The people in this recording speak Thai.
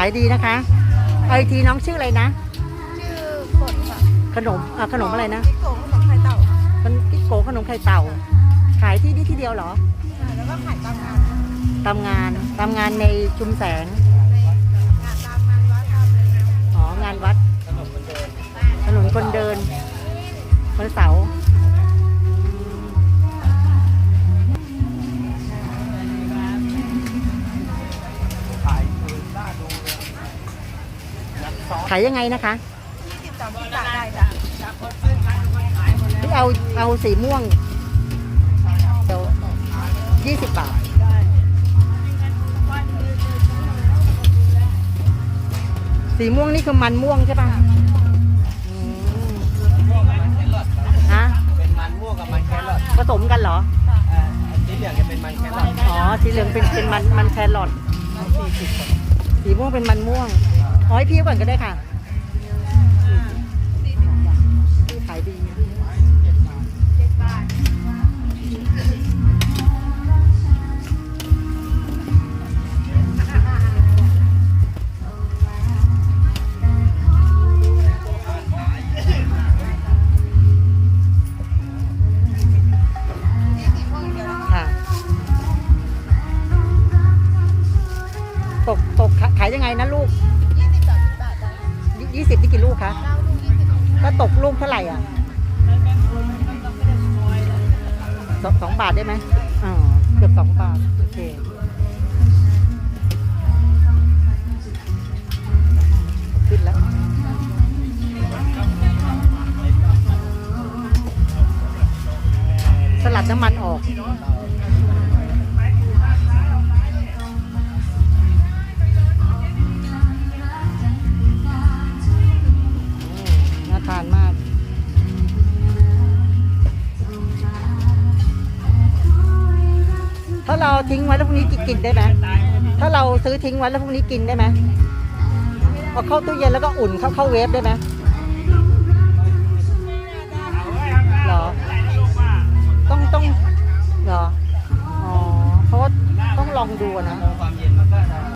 ายดีนะคะเอาอีกทีน้องชื่ออะไรนะ ชื่อฝนค่ะขนมอะขนมอะไรนะจิ๊กโกขนมไข่เต่าค่ะมันกิ๊กโกขนมไข่เต่า ขายที่นี่ที่เดียวเหรอใช่แล้วก็ขายตามงานค่ะตามงานตามงานในชุมแสงในงานตามงานวัดตามอะไรเงี้ย อ๋องานวัดถนนคนเดินวันเสาร์ ขายยังไงนะคะยี่สิบสามสิบบาทได้จ้ะที่เอาเอาสีม่วงเดี๋ยวยี่สิบบาทสีม่วงนี่คือมันม่วงใช่ป่ะอืมฮะเป็นมันม่วงกับมันแครอทผสมกันเหรอเอ่อสีเหลืองจะเป็นมันแครอทอ๋อสีเหลืองเป็นเป็นมันมันแครอทสี่สิบสีม่วงเป็นมันม่วง อ๋อให้พี่ก่อนก็ได้ค่ะขายดียี่สิบพวกอย่างเดียวนะคะค่ะตกตกขายยังไงนะลูก ยี่สิบนี่กี่ลูกคะก็ตกลูกเท่าไหร่อะสองสองบาทได้ไหมอ๋อเกือบสองบาท โอเคขึ้นแล้วสลัดน้ำมันออก ทิ้งไว้แล้วพรุ่งนี้กินได้ไหมถ้าเราซื้อทิ้งไว้แล้วพรุ่งนี้กินได้ไหมเอาเข้าตู้เย็นแล้วก็อุ่นเข้าเข้าเวฟได้ไหมเหรอ ต้องต้องเหรอ อ๋อเพราะว่าต้องลองดูนะ